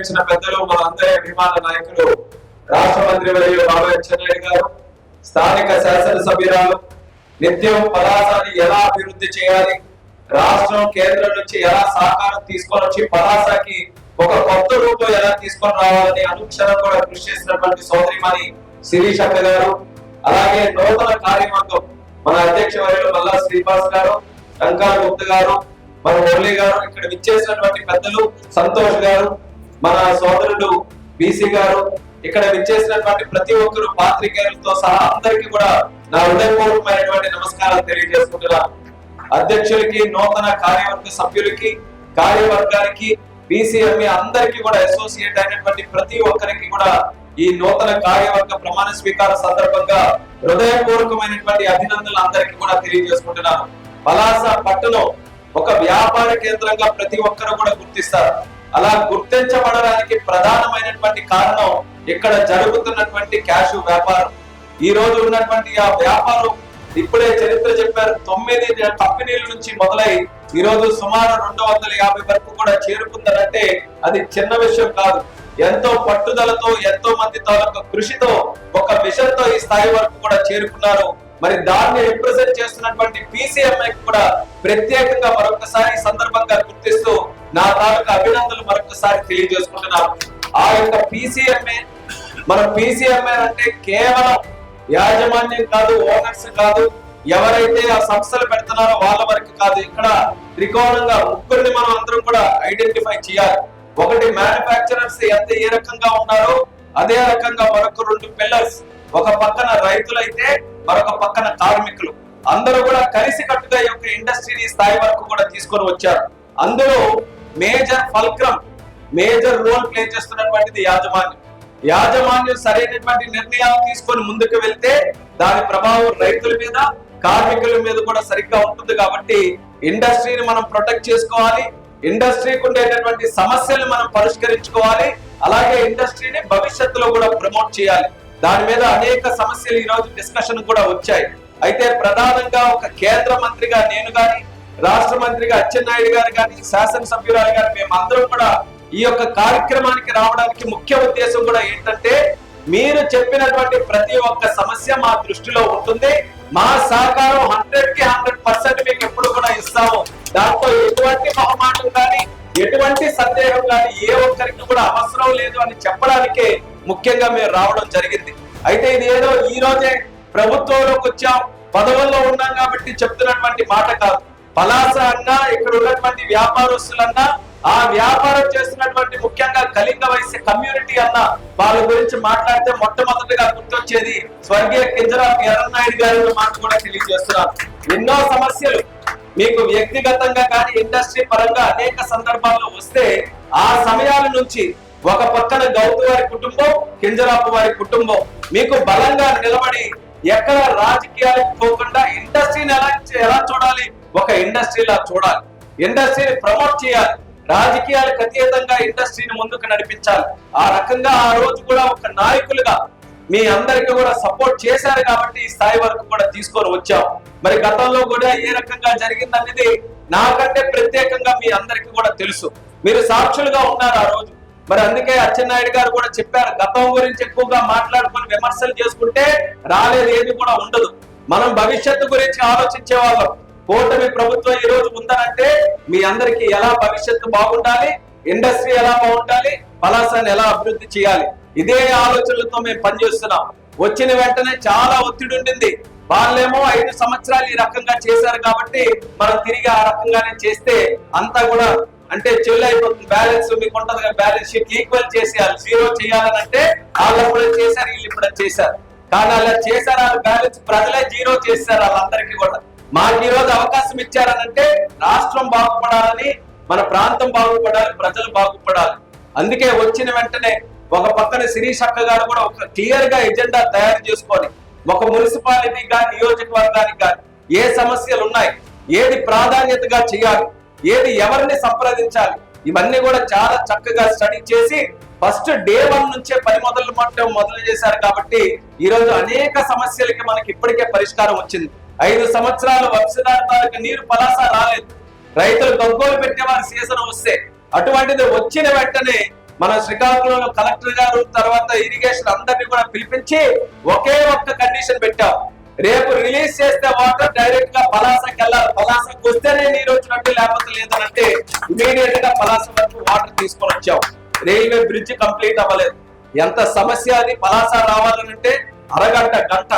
ఇచ్చిన పెద్దలు మన అందరి అభిమాన నాయకులు రాష్ట్ర మంత్రి వర్యులు బాబా చెన్నాయుడు గారు స్థానిక శాసనసభ్యురాలు నిత్యం పలాసాన్ని ఎలా అభివృద్ధి చేయాలి రాష్ట్రం కేంద్రం నుంచి ఎలా సహకారం తీసుకొని వచ్చి పలాసాకి ఒక కొత్త రూపం ఎలా తీసుకొని రావాలని అనుక్షణం కూడా కృషి చేసినటువంటి సోదరిమణి శిరీష్ అక్క గారు అలాగే నూతన కార్యవర్గం మన అధ్యక్ష వర్యులు మల్లా శ్రీనివాస్ గారు టంకార్ గుప్త గారు మన మురళి గారు ఇక్కడ విచ్చేసినటువంటి పెద్దలు సంతోష్ గారు మన సోదరుడు బీసీ గారు ఇక్కడ విచ్చేసినటువంటి ప్రతి ఒక్కరు పాత్రికేయులతో సహా అందరికీ కూడా నా హృదయపూర్వకమైనటువంటి నమస్కారాలు తెలియజేసుకుంటున్నాను అధ్యక్షులకి నూతన కార్యవర్గ సభ్యులకి కార్యవర్గానికి బీసీఎంఏ అందరికీ కూడా అసోసియేట్ అయినటువంటి ప్రతి ఒక్కరికి కూడా ఈ నూతన కార్యవర్గ ప్రమాణ స్వీకార సందర్భంగా హృదయపూర్వకమైనటువంటి అభినందనలు అందరికీ కూడా తెలియజేసుకుంటున్నాను. పలాస పట్టణం ఒక వ్యాపార కేంద్రంగా ప్రతి ఒక్కరు కూడా గుర్తిస్తారు. అలా గుర్తించబడడానికి ప్రధానమైనటువంటి కారణం ఇక్కడ జరుగుతున్నటువంటి క్యాష్ వ్యాపారం. ఈ రోజు ఉన్నటువంటి ఆ వ్యాపారం ఇప్పుడే చరిత్ర చెప్పారు. తొమ్మిది కంపెనీల నుంచి మొదలై ఈ రోజు సుమారు రెండు వందల యాభై వరకు కూడా చేరుకుందనంటే అది చిన్న విషయం కాదు. ఎంతో పట్టుదలతో ఎంతో మంది తాలూకా కృషితో ఒక మిషన్తో ఈ స్థాయి వరకు కూడా చేరుకున్నారు. మరి దాన్ని రిప్రజెంట్ చేస్తున్నటువంటి పీసీఎంఐ కూడా ప్రత్యేకంగా మరొకసారి సందర్భంగా గుర్తిస్తూ నా తాలూకా అభినందనలు మరొకసారి తెలియజేసుకుంటున్నాను. ఆ యొక్క పీసీఎంఏ మన పీసీఎంఏ అంటే కేవలం యాజమాన్యం కాదు ఓనర్స్ కాదు ఎవరైతే ఆ సంస్థలు పెడుతున్నారో వాళ్ళ వరకు కాదు ఇక్కడ త్రికోణంగా ముగ్గురిని మనం అందరం కూడా ఐడెంటిఫై చేయాలి. ఒకటి మ్యానుఫ్యాక్చరర్స్ ఎంత ఏ రకంగా ఉన్నారో అదే రకంగా మరొక రెండు పిల్లర్స్ ఒక పక్కన రైతులైతే మరొక పక్కన కార్మికులు. అందరూ కూడా కలిసి కట్టుగా యొక్క ఇండస్ట్రీని స్థాయి వరకు కూడా తీసుకొని వచ్చారు. అందులో major fulcrum major role play చేస్తున్నటువంటిది యాజమాన్యం. యాజమాన్యం సరైనటువంటి నిర్ణయాలు తీసుకొని ముందుకు వెళ్తే దాని ప్రభావం రైతుల మీద కార్మికుల మీద కూడా సరిగ్గా ఉంటుంది కాబట్టి ఇండస్ట్రీని మనం ప్రొటెక్ట్ చేసుకోవాలి. ఇండస్ట్రీకి ఉండేటటువంటి సమస్యలు మనం పరిష్కరించుకోవాలి. అలాగే ఇండస్ట్రీని భవిష్యత్తులో కూడా ప్రమోట్ చేయాలి. దాని మీద అనేక సమస్యలు ఈ రోజు డిస్కషన్ కూడా వచ్చాయి. అయితే ప్రధానంగా ఒక కేంద్ర మంత్రిగా నేను గాని రాష్ట్ర మంత్రిగా అచ్చెన్నాయుడు గారు కానీ శాసనసభ్యురాలు గారు మేమందరం కూడా ఈ యొక్క కార్యక్రమానికి రావడానికి ముఖ్య ఉద్దేశం కూడా ఏంటంటే మీరు చెప్పినటువంటి ప్రతి ఒక్క సమస్య మా దృష్టిలో ఉంటుంది. మా సహకారం హండ్రెడ్కి హండ్రెడ్ పర్సెంట్ మీకు ఎప్పుడు కూడా ఇస్తాము. దాంతో ఎటువంటి మొహమాటం కానీ ఎటువంటి సందేహం కానీ ఏ ఒక్కరికి కూడా అవసరం లేదు అని చెప్పడానికే ముఖ్యంగా మేము రావడం జరిగింది. అయితే ఇది ఏదో ఈ రోజే ప్రభుత్వంలోకి వచ్చాం. పదవుల్లో ఉన్నాం కాబట్టి చెప్తున్నటువంటి మాట కాదు. పలాస అన్నా ఇక్కడ ఉన్నటువంటి వ్యాపారస్తులన్నా ఆ వ్యాపారం చేస్తున్నటువంటి ముఖ్యంగా కళింగ వయసు కమ్యూనిటీ అన్న వాళ్ళ గురించి మాట్లాడితే మొట్టమొదటిగా గుర్తొచ్చేది స్వర్గీయ కింజరాపు ఎర్రనాయుడు గారి మాట కూడా తెలియజేస్తున్నారు. ఎన్నో సమస్యలు. మీకు వ్యక్తిగతంగా కానీ ఇండస్ట్రీ పరంగా అనేక సందర్భాల్లో వస్తే ఆ సమయాల నుంచి ఒక పక్కన గౌతు వారి కుటుంబం కింజరాపు వారి కుటుంబం. మీకు బలంగా నిలబడి ఎక్కడ రాజకీయాలకు పోకుండా ఇండస్ట్రీని ఎలా ఎలా చూడాలి? ఒక ఇండస్ట్రీలా చూడాలి. ఇండస్ట్రీని ప్రమోట్ చేయాలి. రాజకీయాలకు అతీతంగా ఇండస్ట్రీని ముందుకు నడిపించాలి. ఆ రకంగా ఆ రోజు కూడా ఒక నాయకులుగా మీ అందరికీ కూడా సపోర్ట్ చేశారు కాబట్టి ఈ స్థాయి వరకు కూడా తీసుకొని వచ్చాం. మరి గతంలో కూడా ఏ రకంగా జరిగిందనేది నాకంటే ప్రత్యేకంగా మీ అందరికీ కూడా తెలుసు. మీరు సాక్షులుగా ఉన్నారు ఆ రోజు. మరి అందుకే అచ్చెన్నాయుడు గారు కూడా చెప్పారు గతం గురించి ఎక్కువగా మాట్లాడుకొని విమర్శలు చేసుకుంటే రాలేదు ఏది కూడా ఉండదు. మనం భవిష్యత్తు గురించి ఆలోచించే వాళ్ళం. కూటమి ప్రభుత్వం ఈ రోజు ఉందనంటే మీ అందరికి ఎలా భవిష్యత్తు బాగుండాలి ఇండస్ట్రీ ఎలా బాగుండాలి పలాసాన్ని ఎలా అభివృద్ధి చేయాలి? ఇదే ఆలోచనలతో మేము పనిచేస్తున్నాం. వచ్చిన వెంటనే చాలా ఒత్తిడి ఉండింది. వాళ్ళేమో ఐదు సంవత్సరాలు ఈ రకంగా చేశారు కాబట్టి మనం తిరిగి ఆ రకంగానే చేస్తే అంతా కూడా అంటే చెల్లి అయిపోతుంది బ్యాలెన్స్ మీకు ఉంటుంది కదా బ్యాలెన్స్ షీట్ ఈక్వల్ చేసేయాలి. జీరో చేయాలనంటే వాళ్ళు కూడా చేశారు వీళ్ళు ఇప్పుడు చేశారు. కానీ అలా చేశారు వాళ్ళ బ్యాలెన్స్ ప్రజలే జీరో చేశారు వాళ్ళందరికీ కూడా. మాకు ఈ రోజు అవకాశం ఇచ్చారనంటే రాష్ట్రం బాగుపడాలని మన ప్రాంతం బాగుపడాలి ప్రజలు బాగుపడాలి. అందుకే వచ్చిన వెంటనే ఒక పక్కన శిరీష్ అక్క గారు కూడా ఒక క్లియర్గా ఎజెండా తయారు చేసుకొని ఒక మున్సిపాలిటీ కానీ నియోజకవర్గానికి కానీ ఏ సమస్యలు ఉన్నాయి ఏది ప్రాధాన్యతగా చేయాలి ఏది ఎవరిని సంప్రదించాలి? ఇవన్నీ కూడా చాలా చక్కగా స్టడీ చేసి ఫస్ట్ డే వన్ నుంచే పని మొదలు మొట్టం మొదలు చేశారు కాబట్టి ఈ రోజు అనేక సమస్యలకి మనకి ఇప్పటికే పరిష్కారం వచ్చింది. ఐదు సంవత్సరాలు వంశధారతాలకు నీరు పలాస రాలేదు. రైతులు గగ్గోలు పెట్టేవారు సీజన్ వస్తే అటువంటిది వచ్చిన వెంటనే మన శ్రీకాకుళంలో కలెక్టర్ గారు తర్వాత ఇరిగేషన్ అందరినీ కూడా పిలిపించి ఒకే ఒక్క కండిషన్ పెట్టాం. రేపు రిలీజ్ చేస్తే వాటర్ డైరెక్ట్గా పలాసకి వెళ్ళాలి పలాసకి వస్తేనే నీరు వచ్చినట్టు లేకపోతే ఇమీడియట్గా పలాస వరకు వాటర్ తీసుకొని వచ్చాం. రైల్వే బ్రిడ్జ్ కంప్లీట్ అవ్వలేదు. ఎంత సమస్య అది? పలాస రావాలనంటే అరగంట గంట.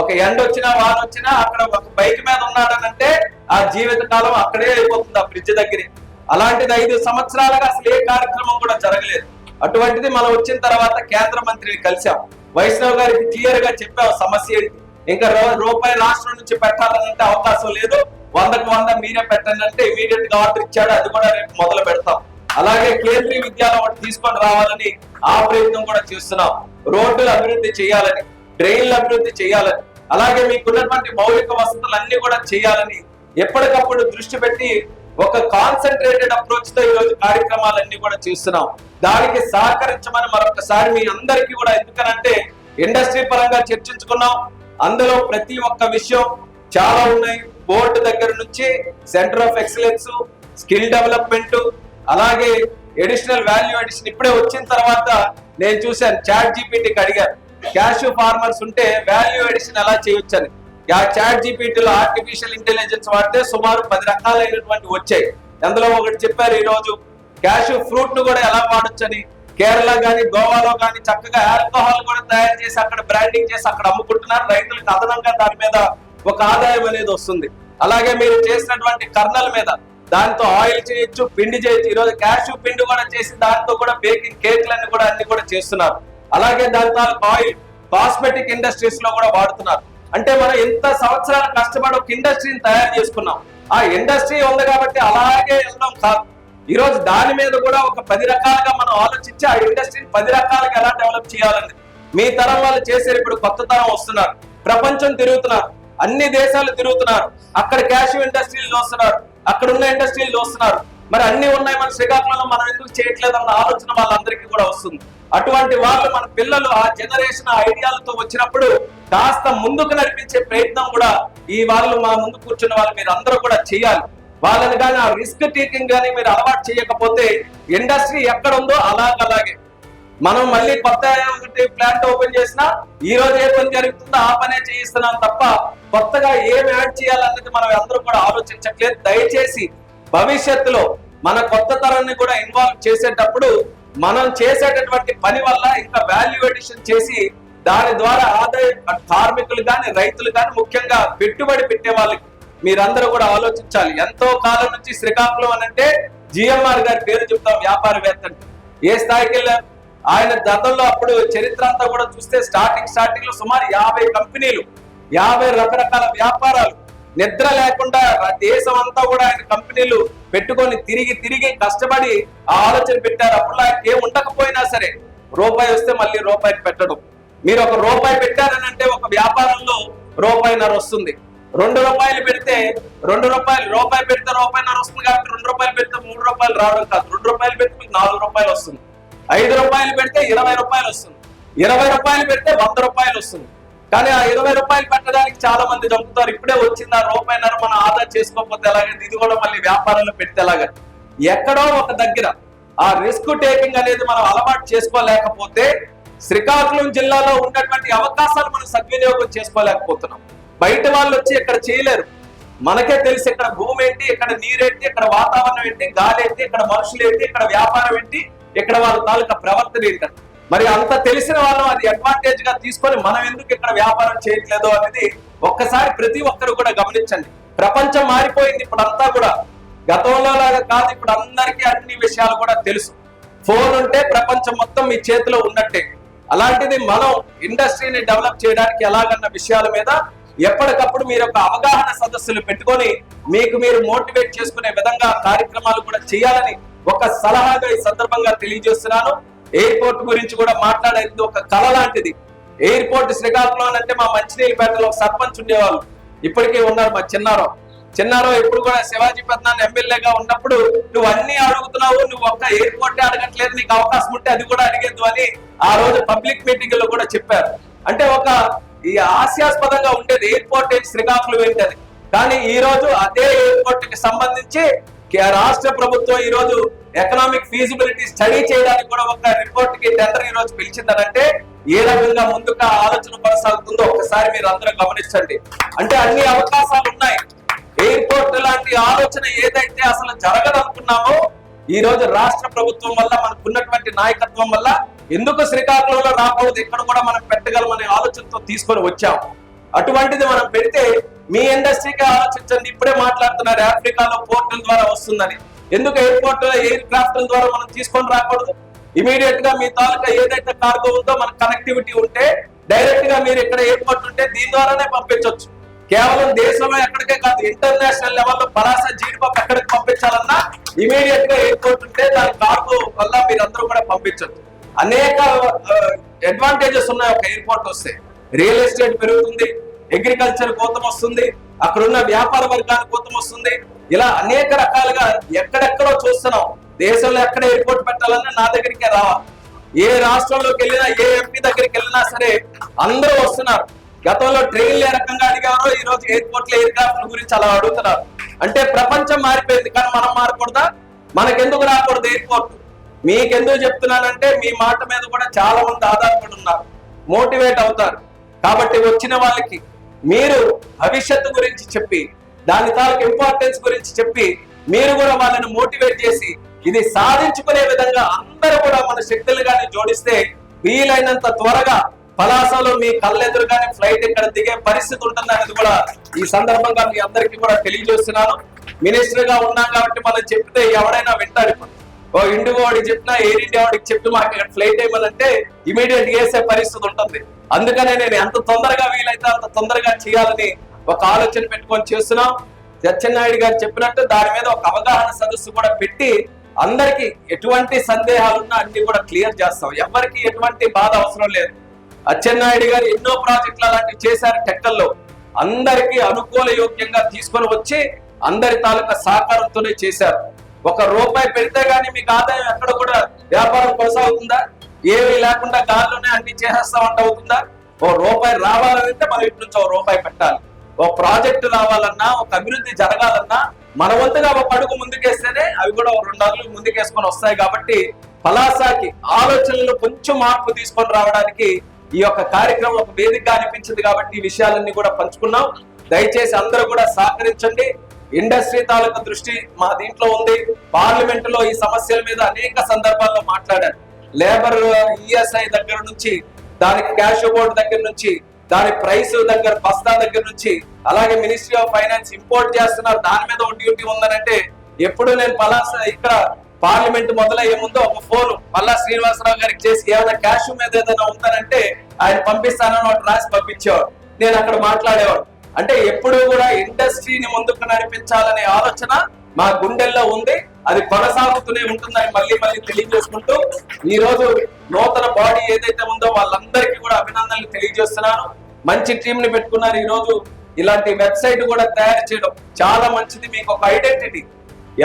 ఒక ఎండ వచ్చినా వాన వచ్చినా అక్కడ ఒక బైక్ మీద ఉన్నాడనంటే ఆ జీవిత కాలం అక్కడే అయిపోతుంది ఆ బ్రిడ్జ్ దగ్గరే. అలాంటిది ఐదు సంవత్సరాలుగా అసలు ఏ కార్యక్రమం కూడా జరగలేదు. అటువంటిది మనం వచ్చిన తర్వాత కేంద్ర మంత్రిని కలిసాం వైష్ణవ్ గారికి క్లియర్గా చెప్పాం సమస్య ఏంటి? ఇంకా రూపాయి రాష్ట్రం నుంచి పెట్టాలనంటే అవకాశం లేదు. వందకు వంద మీరే పెట్టండి అంటే ఇమీడియట్గా ఆర్డర్ ఇచ్చాడు. అది కూడా రేపు మొదలు పెడతాం. అలాగే కేంద్రీయ విద్యాలయం ఒకటి తీసుకొని రావాలని ఆ ప్రయత్నం కూడా చేస్తున్నాం. రోడ్లు అభివృద్ధి చేయాలని డ్రైన్లు అభివృద్ధి చేయాలని అలాగే మీకున్నటువంటి మౌలిక వసతులు అన్ని కూడా చేయాలని ఎప్పటికప్పుడు దృష్టి పెట్టి ఒక కాన్సన్ట్రేటెడ్ అప్రోచ్తో ఈ రోజు కార్యక్రమాలన్నీ కూడా చేస్తున్నాం. దానికి సహకరించమని మరొకసారి మీ అందరికీ కూడా ఎందుకనంటే ఇండస్ట్రీ పరంగా చర్చించుకున్నాం. అందులో ప్రతి ఒక్క విషయం చాలా ఉన్నాయి. బోర్డు దగ్గర నుంచి centre of excellence skill development అలాగే ఎడిషనల్ వాల్యూ ఎడిషన్ ఇప్పుడే వచ్చిన తర్వాత నేను చూశాను చాట్ జీపీటీకి అడిగాను క్యాష్ ఫార్మర్స్ ఉంటే వాల్యూ ఎడిషన్ ఎలా చేయొచ్చని. ఆ చాట్ జీపీటీలో ఆర్టిఫిషియల్ ఇంటెలిజెన్స్ వాడితే సుమారు పది రకాలైనటువంటి వచ్చాయి. అందులో ఒకటి చెప్పారు ఈ రోజు క్యాష్ ఫ్రూట్ను కూడా ఎలా వాడొచ్చని. కేరళ కానీ గోవాలో కానీ చక్కగా ఆల్కహాల్ కూడా తయారు చేసి అక్కడ బ్రాండింగ్ చేసి అక్కడ అమ్ముకుంటున్నారు. రైతులకు అదనంగా దాని మీద ఒక ఆదాయం అనేది వస్తుంది. అలాగే మీరు చేసినటువంటి కర్నల్ మీద దాంతో ఆయిల్ చేయొచ్చు పిండి చేయొచ్చు. ఈ రోజు పిండి కూడా చేసి దాంతో కూడా బేకింగ్ కేక్లన్నీ కూడా అన్ని కూడా చేస్తున్నారు. అలాగే దాంతో ఆయిల్ కాస్మెటిక్ ఇండస్ట్రీస్లో కూడా వాడుతున్నారు. అంటే మనం ఎంత సంవత్సరాలు కష్టపడి ఒక ఇండస్ట్రీని తయారు చేసుకున్నాం. ఆ ఇండస్ట్రీ ఉంది కాబట్టి అలాగే వెళ్ళడం కాదు ఈరోజు దాని మీద కూడా ఒక పది రకాలుగా మనం ఆలోచించి ఆ ఇండస్ట్రీని పది రకాలుగా ఎలా డెవలప్ చేయాలని మీ తరం వాళ్ళు చేసేది ఇప్పుడు కొత్త తరం వస్తున్నారు. ప్రపంచం తిరుగుతున్నారు. అన్ని దేశాలు తిరుగుతున్నారు. అక్కడ క్యాష్ ఇండస్ట్రీలు చూస్తున్నారు. అక్కడ ఉన్న ఇండస్ట్రీలు చూస్తున్నారు. మరి అన్ని ఉన్నాయి మన శ్రీకాకుళంలో మనం ఎందుకు చేయట్లేదు అన్న ఆలోచన వాళ్ళందరికీ కూడా వస్తుంది. అటువంటి వాళ్ళు మన పిల్లలు ఆ జనరేషన్ ఐడియాలతో వచ్చినప్పుడు కాస్త ముందుకు నడిపించే ప్రయత్నం కూడా ఈ వాళ్ళు మా ముందు కూర్చున్న వాళ్ళు మీరు అందరూ కూడా చేయాలి. వాళ్ళని కానీ ఆ రిస్క్ టేకింగ్ కానీ మీరు అలవాటు చేయకపోతే ఇండస్ట్రీ ఎక్కడ ఉందో అలాగలాగే. మనం మళ్ళీ కొత్త ఒకటి ప్లాంట్ ఓపెన్ చేసినా ఈ రోజు ఏ పని జరుగుతుందో ఆ పనే చేయిస్తున్నాం తప్ప కొత్తగా ఏం యాడ్ చేయాలన్నది మనం అందరూ కూడా ఆలోచించట్లేదు. దయచేసి భవిష్యత్తులో మన కొత్త తరాన్ని కూడా ఇన్వాల్వ్ చేసేటప్పుడు మనం చేసేటటువంటి పని వల్ల ఇంకా వాల్యూ ఎడిషన్ చేసి దాని ద్వారా ఆదాయ కార్మికులు కానీ రైతులు కానీ ముఖ్యంగా పెట్టుబడి పెట్టే వాళ్ళకి మీరందరూ కూడా ఆలోచించాలి. ఎంతో కాలం నుంచి శ్రీకాకుళం అని అంటే జిఎంఆర్ గారి పేరు చెప్తాం వ్యాపారవేత్త ఏ స్థాయికి వెళ్ళారు ఆయన గతంలో అప్పుడు చరిత్ర అంతా కూడా చూస్తే స్టార్టింగ్ స్టార్టింగ్లో సుమారు యాభై కంపెనీలు యాభై రకరకాల వ్యాపారాలు. నిద్ర లేకుండా దేశం అంతా కూడా ఆయన కంపెనీలు పెట్టుకొని తిరిగి తిరిగి కష్టపడి ఆ ఆలోచన పెట్టారు. అప్పుడు ఆయనకి ఏం ఉండకపోయినా సరే రూపాయి వస్తే మళ్ళీ రూపాయికి పెట్టడం. మీరు ఒక రూపాయి పెట్టారని అంటే ఒక వ్యాపారంలో రూపాయిన్నర వస్తుంది. రెండు రూపాయలు పెడితే రెండు రూపాయలు రూపాయి పెడితే రూపాయిన్నర వస్తుంది కాబట్టి రెండు రూపాయలు పెడితే మూడు రూపాయలు రావడం కాదు. రెండు రూపాయలు పెడితే మీకు నాలుగు రూపాయలు వస్తుంది. ఐదు రూపాయలు పెడితే ఇరవై రూపాయలు వస్తుంది. ఇరవై రూపాయలు పెడితే వంద రూపాయలు వస్తుంది. కానీ ఆ ఇరవై రూపాయలు పెట్టడానికి చాలా మంది చంపుతారు ఇప్పుడే వచ్చింది ఆ రూపాయిన్నర మనం ఆదా చేసుకోకపోతే ఎలాగంటే ఇది కూడా మళ్ళీ వ్యాపారంలో పెడితే ఎలాగా? ఎక్కడో ఒక దగ్గర ఆ రిస్క్ టేకింగ్ అనేది మనం అలవాటు చేసుకోలేకపోతే శ్రీకాకుళం జిల్లాలో ఉన్నటువంటి అవకాశాలు మనం సద్వినియోగం చేసుకోలేకపోతున్నాం. బయట వాళ్ళు వచ్చి ఇక్కడ చేయలేరు. మనకే తెలిసి ఇక్కడ భూమి ఏంటి ఇక్కడ నీరేంటి ఇక్కడ వాతావరణం ఏంటి గాలి ఏంటి ఇక్కడ మనుషులు ఏంటి ఇక్కడ వ్యాపారం ఏంటి ఇక్కడ వాళ్ళ తాలూకా ప్రవర్తన ఏంటి మరి అంత తెలిసిన వాళ్ళం అది అడ్వాంటేజ్గా తీసుకొని మనం ఎందుకు ఇక్కడ వ్యాపారం చేయట్లేదు అనేది ఒక్కసారి ప్రతి ఒక్కరు కూడా గమనించండి. ప్రపంచం మారిపోయింది ఇప్పుడు అంతా కూడా. గతంలో లాగా కాదు ఇప్పుడు అందరికీ అన్ని విషయాలు కూడా తెలుసు. ఫోన్ ఉంటే ప్రపంచం మొత్తం మీ చేతిలో ఉన్నట్టే. అలాంటిది మనం ఇండస్ట్రీని డెవలప్ చేయడానికి ఎలాగన్న విషయాల మీద ఎప్పటికప్పుడు మీరు ఒక అవగాహన సదస్సులు పెట్టుకొని మీకు మీరు మోటివేట్ చేసుకునే విధంగా కార్యక్రమాలు కూడా చేయాలని ఒక సలహాగా ఈ సందర్భంగా తెలియజేస్తున్నాను. ఎయిర్పోర్ట్ గురించి కూడా మాట్లాడేది ఒక కళ లాంటిది. ఎయిర్పోర్ట్ శ్రీకాకుళం అంటే మా మంచినీళ్ళపేటలో ఒక సర్పంచ్ ఉండేవాళ్ళు. ఇప్పటికే ఉన్నారు మా చిన్నారావు. చిన్నారావు ఎప్పుడు కూడా శివాజీ పెద్దనాన్న ఎమ్మెల్యేగా ఉన్నప్పుడు నువ్వు అన్ని అడుగుతున్నావు నువ్వు ఒక్క ఎయిర్పోర్ట్ అడగట్లేదు నీకు అవకాశం ఉంటే అది కూడా అడిగేద్దు అని ఆ రోజు పబ్లిక్ మీటింగ్లో కూడా చెప్పారు. అంటే ఒక ఈ హాస్యాస్పదంగా ఉండేది ఎయిర్పోర్ట్ శ్రీకాకుళం ఏంటది కానీ ఈ రోజు అదే ఎయిర్పోర్ట్కి సంబంధించి రాష్ట్ర ప్రభుత్వం ఈ రోజు ఎకనామిక్ ఫీజిబిలిటీ స్టడీ చేయడానికి కూడా ఒక రిపోర్ట్కి టెండర్ ఈ రోజు పిలిచిందనంటే ఏ రకంగా ముందుగా ఆలోచన కొనసాగుతుందో ఒకసారి మీరు అందరూ గమనించండి. అంటే అన్ని అవకాశాలు ఉన్నాయి. ఎయిర్పోర్ట్ లాంటి ఆలోచన ఏదైతే అసలు జరగదనుకున్నామో ఈ రోజు రాష్ట్ర ప్రభుత్వం వల్ల మనకు ఉన్నటువంటి నాయకత్వం వల్ల ఎందుకు శ్రీకాకుళంలో రాకూడదు? ఇక్కడ కూడా మనం పెట్టగలమనే ఆలోచనతో తీసుకొని వచ్చాం. అటువంటిది మనం పెడితే మీ ఇండస్ట్రీకి ఆలోచించండి. ఇప్పుడే మాట్లాడుతున్నారు ఆఫ్రికాలో పోర్టల్ ద్వారా వస్తుందని. ఎందుకు ఎయిర్పోర్ట్ ఎయిర్ క్రాఫ్ట్ ద్వారా మనం తీసుకొని రాకూడదు? ఇమీడియట్గా మీ తాలూకా ఏదైతే కార్గో ఉందో మన కనెక్టివిటీ ఉంటే డైరెక్ట్గా మీరు ఇక్కడ ఎయిర్పోర్ట్ ఉంటే దీని ద్వారానే పంపించవచ్చు కేవలం దేశంలో ఎక్కడికే కాదు ఇంటర్నేషనల్ లెవెల్లో పరాస జీడిపప్పు ఎక్కడికి పంపించాలన్నా ఇమీడియట్గా ఎయిర్పోర్ట్ ఉంటే దాని కార్గో వల్ల మీరు అందరూ కూడా పంపించవచ్చు అనేక అడ్వాంటేజెస్ ఉన్నాయి ఒక ఎయిర్పోర్ట్ వస్తే. రియల్ ఎస్టేట్ పెరుగుతుంది అగ్రికల్చర్ కోతం వస్తుంది అక్కడ ఉన్న వ్యాపార వర్గానికి కోతం వస్తుంది. ఇలా అనేక రకాలుగా ఎక్కడెక్కడో చూస్తున్నాం. దేశంలో ఎక్కడ ఎయిర్పోర్ట్ పెట్టాలన్నా నా దగ్గరికే రావాలి ఏ రాష్ట్రంలోకి వెళ్ళినా ఏ ఎంపీ దగ్గరికి వెళ్ళినా సరే అందరూ వస్తున్నారు. గతంలో ట్రైన్లు ఏ రకంగా అడిగారో ఈ రోజు ఎయిర్పోర్ట్లో గురించి అలా అడుగుతున్నారు. అంటే ప్రపంచం మారిపోయింది కానీ మనం మారకూడదా? మనకెందుకు రాకూడదు ఎయిర్పోర్ట్ మీకెందుకు చెప్తున్నానంటే మీ మాట మీద కూడా చాలా మంది ఆధారపడి ఉన్నారు. మోటివేట్ అవుతారు. కాబట్టి వచ్చిన వాళ్ళకి మీరు భవిష్యత్తు గురించి చెప్పి దాని తాలూకు ఇంపార్టెన్స్ గురించి చెప్పి మీరు కూడా వాళ్ళని మోటివేట్ చేసి ఇది సాధించుకునే విధంగా అందరూ కూడా మన శక్తులు కానీ జోడిస్తే వీలైనంత త్వరగా పలాసలో మీ కళ్ళెదురుగానే ఫ్లైట్ ఇక్కడ దిగే పరిస్థితి ఉంటుంది అనేది కూడా ఈ సందర్భంగా మీ అందరికీ కూడా తెలియజేస్తున్నాను. మినిస్టర్గా ఉన్నాం కాబట్టి మనం చెప్తే ఎవడైనా వింటాడు ఇప్పుడు ఓ ఇండిగో వాడికి చెప్పినా ఎయిర్ ఇండియా వాడికి చెప్పి మాకు ఇక్కడ ఫ్లైట్ ఏమనంటే ఇమీడియట్ చేసే పరిస్థితి ఉంటుంది. అందుకనే నేను ఎంత తొందరగా వీలైతే అంత తొందరగా చేయాలని ఒక ఆలోచన పెట్టుకొని చేస్తున్నాం. సత్యనాయుడు గారు చెప్పినట్టు దాని మీద ఒక అవగాహన సదస్సు కూడా పెట్టి అందరికి ఎటువంటి సందేహాలు ఉన్నా అన్ని కూడా క్లియర్ చేస్తాం. ఎవరికి ఎటువంటి బాధ అవసరం లేదు. అచ్చెన్నాయుడు గారు ఎన్నో ప్రాజెక్టులు అలాంటివి చేశారు టెక్కల్లో అందరికీ అనుకూల యోగ్యంగా తీసుకొని వచ్చి అందరి తాలూకా సహకారంతోనే చేశారు. ఒక రూపాయి పెడితే గానీ మీకు ఆదాయం ఎక్కడ కూడా వ్యాపారం కొనసాగుతుందా? ఏమీ లేకుండా గాల్లోనే అన్ని చేసేస్తామంట అవుతుందా ఓ రూపాయి రావాలంటే మనం ఇటు నుంచి ఓ రూపాయి పెట్టాలి. ఓ ప్రాజెక్టు రావాలన్నా ఒక అభివృద్ధి జరగాలన్నా మన వంతుగా ఒక అడుగు ముందుకేస్తేనే అవి కూడా రెండు అడుగులు ముందుకేసుకొని వస్తాయి కాబట్టి పలాసాకి ఆలోచనలు కొంచెం మార్పు తీసుకొని రావడానికి ఈ యొక్క కార్యక్రమం ఒక వేదిక అనిపించింది కాబట్టి ఈ విషయాలన్నీ కూడా పంచుకున్నాం. దయచేసి అందరూ కూడా సహకరించండి. ఇండస్ట్రీ తాలూకు దృష్టి మా దీంట్లో ఉంది. పార్లమెంట్లో ఈ సమస్యల మీద అనేక సందర్భాల్లో మాట్లాడారు. లేబర్ ఈఎస్ఐ దగ్గర నుంచి దానికి క్యాష్ బోర్డు దగ్గర నుంచి దాని ప్రైస్ దగ్గర బస్తా దగ్గర నుంచి అలాగే మినిస్ట్రీ ఆఫ్ ఫైనాన్స్ ఇంపోర్ట్ చేస్తున్నారు. దాని మీద ఒక డ్యూటీ ఉందనంటే ఎప్పుడు నేను పలాస ఇక్కడ పార్లమెంట్ మొదలయ్యే ముందు ఒక ఫోన్ పల్లా శ్రీనివాసరావు గారికి చేసి ఏమైనా క్యాష్ మీద ఏదైనా ఉందనంటే ఆయన పంపిస్తానని ఒకటి రాసి పంపించేవాడు నేను అక్కడ మాట్లాడేవాడు అంటే ఎప్పుడు కూడా ఇండస్ట్రీని ముందుకు నడిపించాలనే ఆలోచన మా గుండెల్లో ఉంది. అది కొనసాగుతూనే ఉంటుందని మళ్ళీ మళ్ళీ తెలియజేసుకుంటూ ఈ రోజు నూతన బాడీ ఏదైతే ఉందో వాళ్ళందరికీ కూడా అభినందనలు తెలియజేస్తున్నాను. మంచి టీం ని పెట్టుకున్నారు ఈ రోజు ఇలాంటి వెబ్సైట్ కూడా తయారు చేయడం చాలా మంచిది మీకు ఒక ఐడెంటిటీ.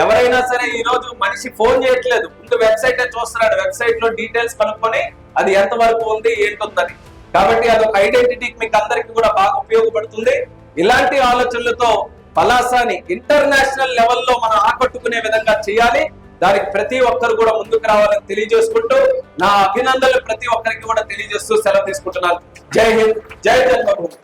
ఎవరైనా సరే ఈ రోజు మనిషి ఫోన్ చేయట్లేదు. ముందు వెబ్సైట్ చూస్తున్నాడు. వెబ్సైట్లో డీటెయిల్స్ కనుక్కొని అది ఎంత వరకు ఉంది ఏంటుందని కాబట్టి అది ఒక ఐడెంటిటీ మీకు అందరికి కూడా బాగా ఉపయోగపడుతుంది. ఇలాంటి ఆలోచనలతో పలాసాని ఇంటర్నేషనల్ లెవెల్లో మనం ఆకట్టుకునే విధంగా చేయాలి. దానికి ప్రతి ఒక్కరు కూడా ముందుకు రావాలని తెలియజేసుకుంటూ నా అభినందనలు ప్రతి ఒక్కరికి కూడా తెలియజేస్తూ సెలవు తీసుకుంటున్నాను. జై హింద్ జై జన్మభూమి